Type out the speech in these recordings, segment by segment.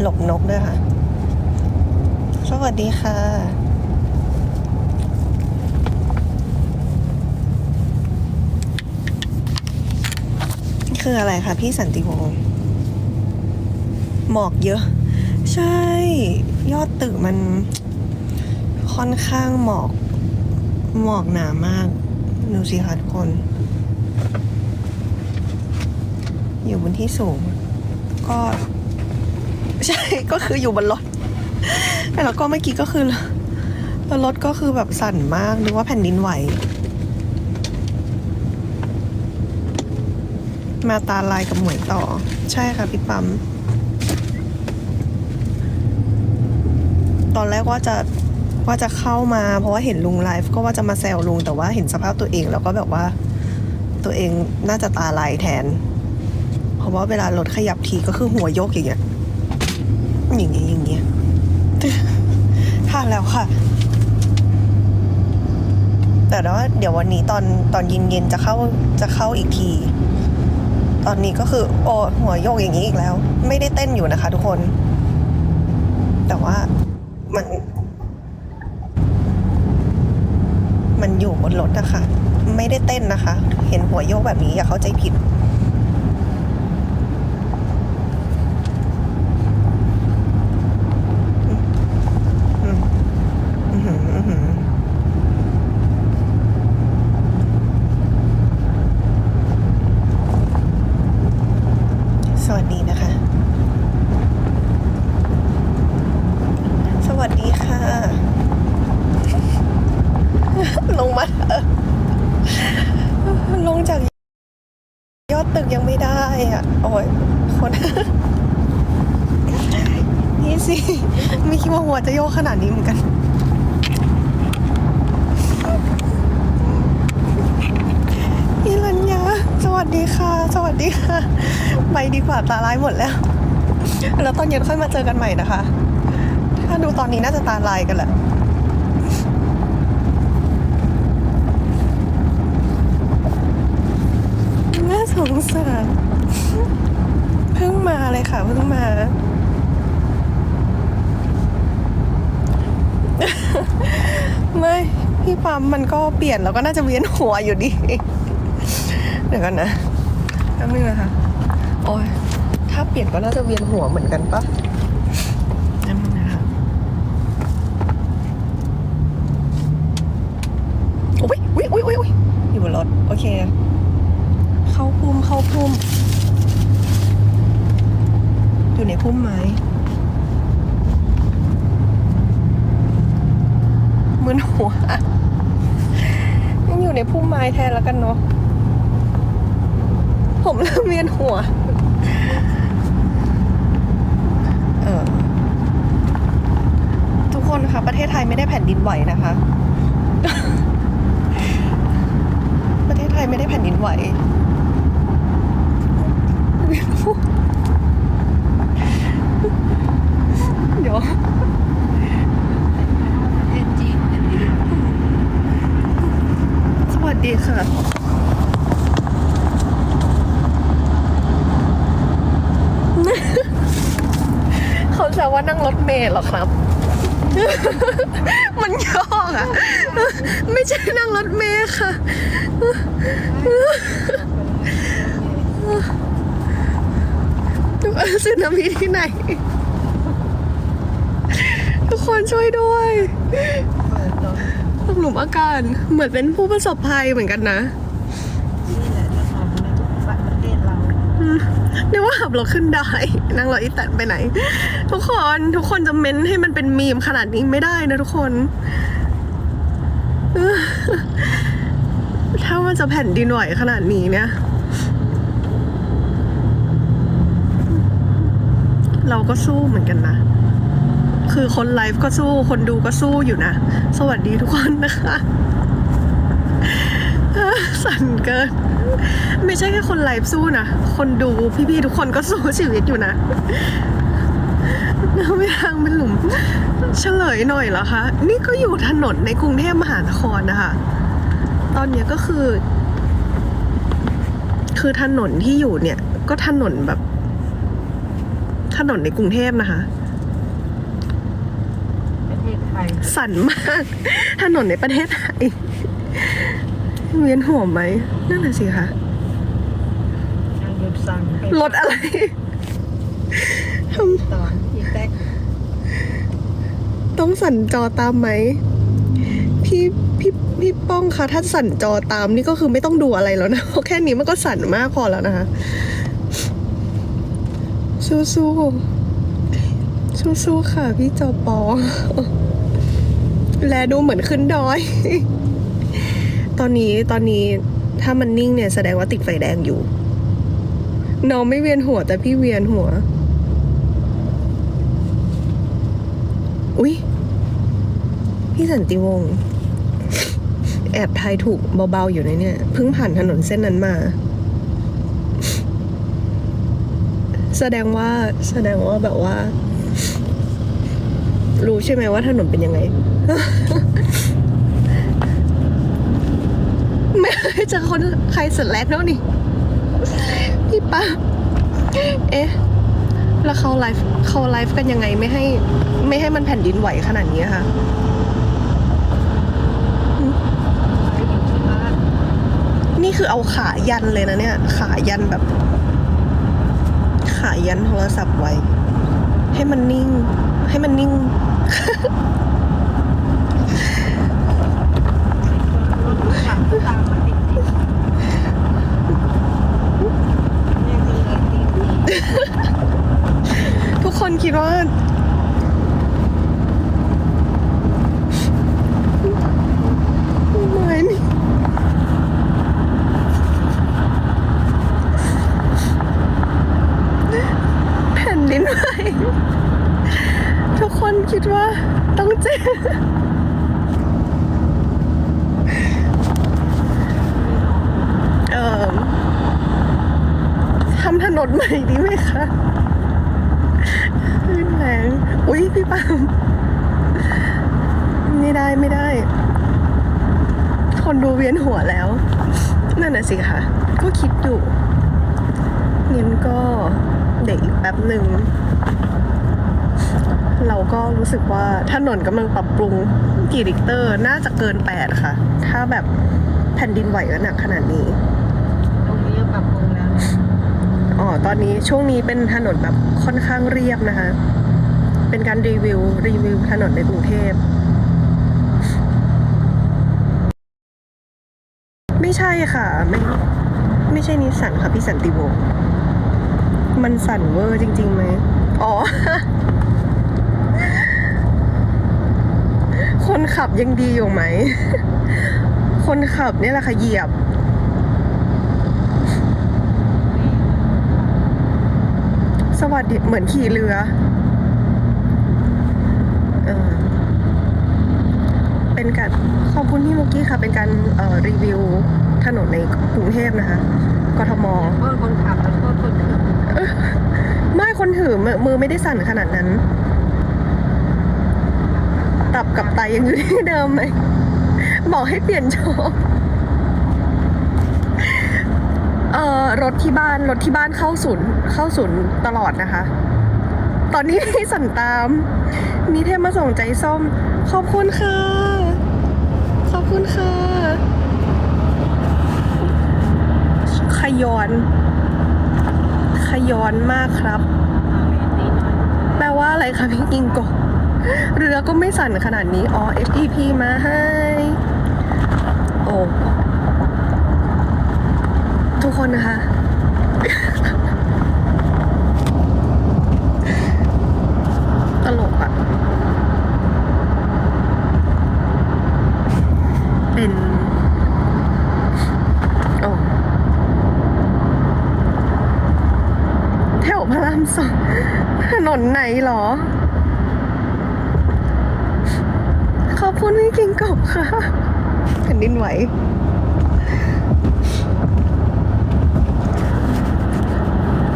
หลบนกด้วยค่ะ สวัสดีค่ะคืออะไรคะพี่สันติวงศ์หมอกเยอะ ใช่ ยอดตึกมันค่อนข้างหมอกหมอกหนามากดูสิคะทุกคน อยู่บนที่สูง ก็ ใช่ก็คืออยู่บนรถแล้วก็เมื่อกี้ก็คือรถก็คือแบบสั่นมากนึกว่าแผ่นดินไหว มาตาลายกับหมวยต่อ ใช่ค่ะพี่ปั๊มตอนแรกว่าจะว่าจะเข้ามา เพราะว่าเห็นลุงไลฟ์ก็ว่าจะมาแซวลุง แต่ว่าเห็นสภาพตัวเองแล้วก็แบบว่า ตัวเองน่าจะตาลายแทน เพราะว่าเวลารถขยับทีก็คือหัวยกอย่างเงี้ย อย่างเงี้ยอย่างเงี้ยค่ะแล้วค่ะ แต่ว่าเดี๋ยววันนี้ตอนตอนเย็นๆจะเข้าจะเข้าอีกที ตอนนี้ก็คือ โอ้หัวโยกอย่างนี้อีกแล้ว ไม่ได้เต้นอยู่นะคะ ทุกคน แต่ว่ามัน มันอยู่บนรถนะคะ ไม่ได้เต้นนะคะ เห็นหัวโยกแบบนี้อย่าเข้าใจผิด อืมอื้อหืออื้อหือสวัสดีนะคะ สวัสดีค่ะ ลงมาเถอลงจากยอดตึกยังไม่ได้อะ โอ้ยคนนี่สิ ไม่คิดว่าหัวจะโยกขนาดนี้เหมือนกันพี่รัญญาสวัสดีค่ะ สวัสดีค่ะ ไปดีกว่าตาลายหมดแล้ว แล้วตอนเย็นค่อยมาเจอกันใหม่นะคะ ถ้าดูตอนนี้น่าจะตาลายกันแหละ น่า สงสารเพิ่งมาเลยค่ะเพิ่งมา ไม่พี่ปั๊มมันก็เปลี่ยนแล้วก็น่าจะเวียนหัวอยู่ดี เดี๋ยวกันนะแป๊บนึงนะคะ โอ้ยถ้าเปลี่ยนก็น่าจะเวียนหัวเหมือนกันปะแป๊บนึงนะคะอุ้ยอุ้ยอุ้ยอุ้ยอุ๊ยอยู่บนรถ โอเค เข้าพุ่มเข้าพุ่ม อยู่ในพุ่มไม้มึนหัวยังอยู่ในพุ่มไม้แทนแล้วกันเนาะ ผมเริ่มเวียนหัว เออ ทุกคนคะ ประเทศไทยไม่ได้แผ่นดินไหวนะคะ ประเทศไทยไม่ได้แผ่นดินไหวเวียนหัวเดี๋ยวสวัสดีค่ะเขาแซวว่านั่งรถเมล์เหรอครับ มันย่ออะ ไม่ใช่นั่งรถเมล์ค่ะทุกคนสึนามิที่ไหน ทุกคนช่วยด้วยตกหลุมอากาศเหมือนเป็นผู้ประสบภัยเหมือนกันนะ นี่แหละจ้าของในประเทศเรา นึกว่าขับรถขึ้นได้นั่งรถอีแตนไปไหน ทุกคนทุกคนจะเม้นให้มันเป็นมีมขนาดนี้ไม่ได้นะทุกคน ถ้ามันจะแผ่นดินไหวขนาดนี้เนี่ย เราก็สู้เหมือนกันนะ คือคนไลฟ์ก็สู้คนดูก็สู้อยู่นะ สวัสดีทุกคนนะคะ สั่นเกิน ไม่ใช่แค่คนไลฟ์สู้นะ คนดูพี่ๆทุกคนก็สู้ชีวิตอยู่นะไม่ทางเป็นหลุม เฉลยหน่อยเหรอคะ นี่ก็อยู่ถนนในกรุงเทพมหานครนะคะ ตอนเนี้ยก็คือ คือถนนที่อยู่เนี่ย ก็ถนนแบบ ถนนในกรุงเทพนะคะประเทศไทย สั่นมาก ถนนในประเทศไทย เวียนหัวไหมนั่นน่ะสิคะทางหยุดสั่งให้รถอะไรทตอนที่แท็กำต้องสั่นจอตามไหม พี่พี่พี่ป้องคะถ้าสั่นจอตามนี่ก็คือไม่ต้องดูอะไรแล้วนะเพราะแค่นี้มันก็สั่นมากพอแล้วนะคะสู้สู้สู้สู้ๆค่ะ พี่จอปอ แลดูเหมือนขึ้นดอย ตอนนี้ตอนนี้ถ้ามันนิ่งเนี่ยแสดงว่าติดไฟแดงอยู่ น้องไม่เวียนหัวแต่พี่เวียนหัว อุ๊ย พี่สันติวงศ์แอบทายถูกเบาๆอยู่ในเนี่ยเพิ่งผ่านถนนเส้นนั้นมา แสดงว่าแสดงว่าแบบว่า รู้ใช่ไหมว่าถนนเป็นยังไง ไม่เคยเจอคนใครสุดแรกแล้วนี่พี่ป้าเอ๊ะ แล้วเขาไลฟ์เขาไลฟ์กันยังไงไม่ให้ ไม่ให้มันแผ่นดินไหวขนาดนี้ค่ะนนี่คือเอาขายันเลยนะเนี่ย ขายันแบบ ขายันโทรศัพท์ไว้ ให้มันนิ่ง ให้มันนิ่ง รถขับตามมาติดติดเนี่ยคือเงินดีดี ทุกคนคิดว่าม่นี่แผ่นดินไหวทุกคนคิดว่าต้องเจอเอ่อทำถนนใหม่ดีไหมคะ ขึ้นแรงอุ้ยพี่ปาม ไม่ได้ไม่ได้ คนดูเวียนหัวแล้ว นั่นน่ะสิค่ะ ก็คิดอยู่งั้นก็เด็กอีกแป๊บหนึ่ง เราก็รู้สึกว่าถนนกำลังปรับปรุงกี่ริกเตอร์น่าจะเกินแปดค่ะ ถ้าแบบแผ่นดินไหวแล้วหนักขนาดนี้ตรงนี้ปรับปรุงแล้วนะอ๋อตอนนี้ช่วงนี้เป็นถนนแบบค่อนข้างเรียบนะคะ เป็นการรีวิว รีวิวถนนในกรุงเทพ ไม่ใช่ค่ะไม่ไม่ใช่นิสันค่ะ พี่สันติวงศ์มันสั่นเวอร์จริงๆไหมอ๋อ คนขับยังดีอยู่ไหม คนขับเนี่ยแหละค่ะเหยียบสวัสดีเหมือนขี่เรือ เป็นการขอบคุณพี่มุกกี้ค่ะ เป็นการเอ่อรีวิวถนนในกรุงเทพนะคะ กทมโทษคนขับแล้วโทษคนถือไม่คนถือมือมือไม่ได้สั่นขนาดนั้น ตับกับไตยังอยู่ที่เดิมไหมบอกให้เปลี่ยนโชว์เอ่อรถที่บ้านรถที่บ้านเข้าศูนย์เข้าศูนย์ตลอดนะคะ ตอนนี้ให้สั่นตาม มีเทพมาส่งใจส้ม ขอบคุณค่ะขอบ คุณค่ะ ขยอน ขยอนมากครับ แปลว่าอะไรคะพี่กิงโกเรือก็ไม่สั่นขนาดนี้ อ๋อ FTP มาให้ โอ้ ทุกคนนะคะ ตลกอะเป็น โอ้ แถวพระรามสองถนนไหนเหรอ ขอบคุณพี่กิงกบค่ะแผ่นดินไหว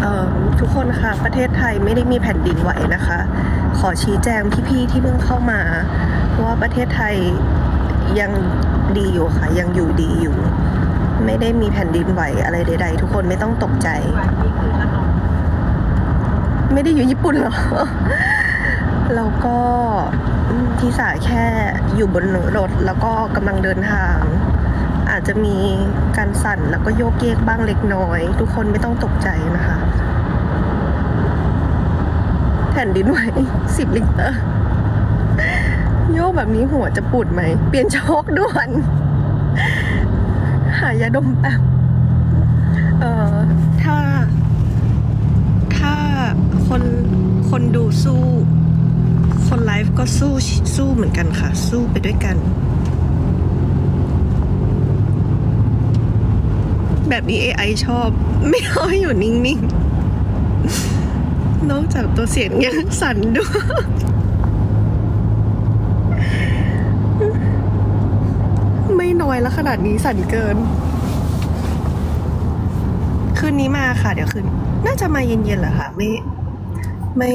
เอ่อทุกคนคะประเทศไทยไม่ได้มีแผ่นดินไหวนะคะ ขอชี้แจงพี่ๆที่เพิ่งเข้ามา ว่าประเทศไทยยังดีอยู่ค่ะ ยังอยู่ดีอยู่ ไม่ได้มีแผ่นดินไหวอะไรใด ๆ ทุกคนไม่ต้องตกใจ ไม่ได้อยู่ญี่ปุ่นหรอแล้วก็ที่สาแค่อยู่บนรถแล้วก็กำลังเดินทาง อาจจะมีการสั่นแล้วก็โยกเยกบ้างเล็กน้อย ทุกคนไม่ต้องตกใจนะคะ แผ่นดินไหวสิบลิตรโยกแบบนี้หัวจะปูดไหม เปลี่ยนโชคด่วน หายาดมแป๊บเอ่อถ้า คนคนดูสู้ คนไลฟ์ก็สู้สู้เหมือนกันค่ะ สู้ไปด้วยกัน แบบนี้ AI ชอบ ไม่เอาให้อยู่นิ่ง ๆ นอกจากตัวเสียงยังสั่นด้วยไม่น้อยแล้วขนาดนี้สั่นเกิน คืนนี้มาค่ะ เดี๋ยวคืน น่าจะมาเย็นๆแหละค่ะไม่ ไม่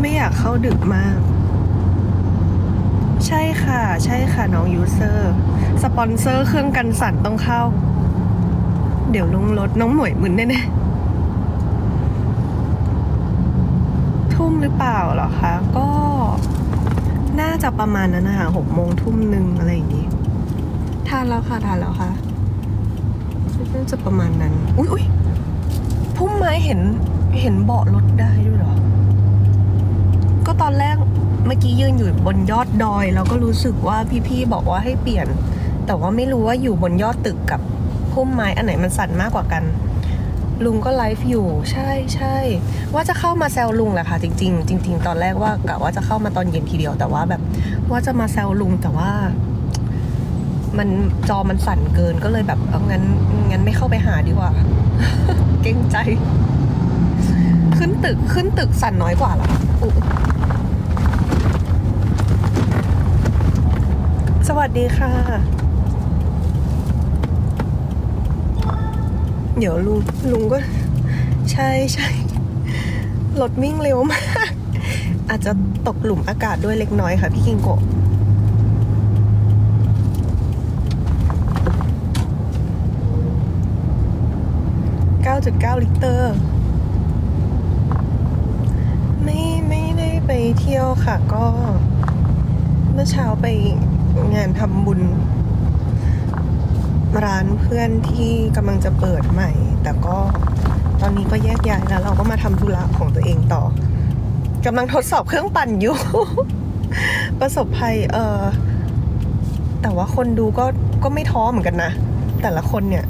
ไม่อยากเข้าดึกมาก ใช่ค่ะ ใช่ค่ะ น้องยูเซอร์ สปอนเซอร์เครื่องกันสั่นต้องเข้า เดี๋ยวลงรถน้องหมวยมึนแน่ๆทุ่มหรือเปล่าเหรอคะ ก็น่าจะประมาณนั้นนะคะหกโมงทุ่มหนึ่งอะไรอย่างนี้ทานแล้วค่ะทานแล้วค่ะน่าจะประมาณนั้น อุ้ยอุ้ยพุ่มไม้เห็น เห็นเบาะรถได้ด้วยเหรอ ก็ตอนแรกเมื่อกี้ยืนอยู่บนยอดดอย แล้วก็รู้สึกว่าพี่ๆบอกว่าให้เปลี่ยน แต่ว่าไม่รู้ว่าอยู่บนยอดตึกกับพุ่มไม้อันไหนมันสั่นมากกว่ากัน ลุงก็ไลฟ์อยู่ ใช่ใช่ว่าจะเข้ามาแซวลุงแหละค่ะจริง ๆ จริง ๆ ตอนแรกว่ากะว่าจะเข้ามาตอนเย็นทีเดียวแต่ว่าแบบว่าจะมาแซวลุงแต่ว่า มันจอมันสั่นเกินก็เลยแบบเอางั้นงั้นไม่เข้าไปหาดีกว่า เกรงใจ ตึกขึ้นตึกสั่นน้อยกว่าหรอสวัสดีค่ะ เดี๋ยวลุงลุงก็ ใช่ใช่รถวิ่งเร็วมาก อาจจะตกหลุมอากาศด้วยเล็กน้อยค่ะพี่กิงโกะ9.9 ลิตร ไม่ ไปเที่ยวค่ะก็เมื่อเช้าไปงานทำบุญ ร้านเพื่อนที่กำลังจะเปิดใหม่ แต่ก็ตอนนี้ก็แยกย้ายแล้ว เราก็มาทำธุระของตัวเองต่อกำลังทดสอบเครื่องปั่นอยู่ ประสบภัยเออแต่ว่าคนดูก็ก็ไม่ท้อเหมือนกันนะ แต่ละคนเนี่ย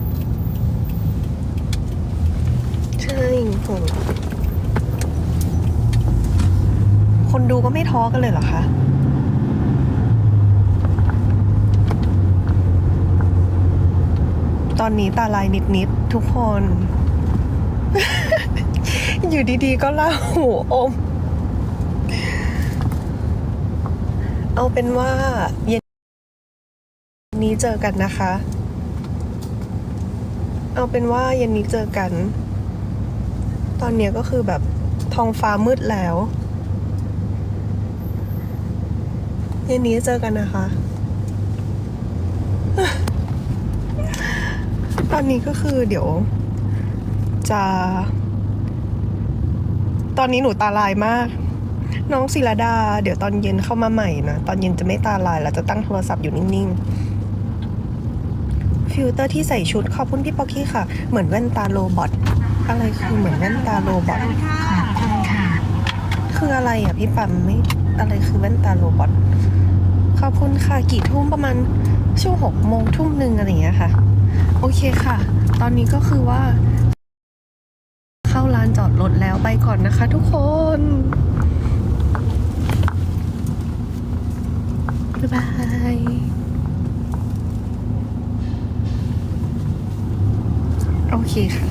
ใช่โห คนดูก็ไม่ท้อกันเลยเหรอคะตอนนี้ตาลายนิดๆทุกคน อยู่ดีๆ ก็เล่าหูอม เอาเป็นว่าเย็นนี้เจอกันนะคะ เอาเป็นว่าเย็นนี้เจอกัน ตอนนี้ก็คือแบบท้องฟ้ามืดแล้ว เย็นนี้เจอกันนะคะ ตอนนี้ก็คือเดี๋ยว จะ ตอนนี้หนูตาลายมาก น้องศิรดา เดี๋ยวตอนเย็นเข้ามาใหม่นะ ตอนเย็นจะไม่ตาลายแล้วจะตั้งโทรศัพท์อยู่นิ่งๆ ฟิลเตอร์ที่ใส่ชุดขอบคุณพี่ป๊อกกี้ค่ะ เหมือนแว่นตาโรบอทอะไรคือเหมือนแว่นตาโรบอทคืออะไรอะพี่ปั๊มไม่อะไรคือแว่นตาโรบอท ขอบคุณค่ะ กี่ทุ่มประมาณช่วงหกโมงทุ่มหนึ่งอะไรอย่างเงี้ยค่ะ โอเคค่ะ ตอนนี้ก็คือว่า เข้าลานจอดรถแล้วไปก่อนนะคะทุกคนบ๊ายบายโอเคค่ะ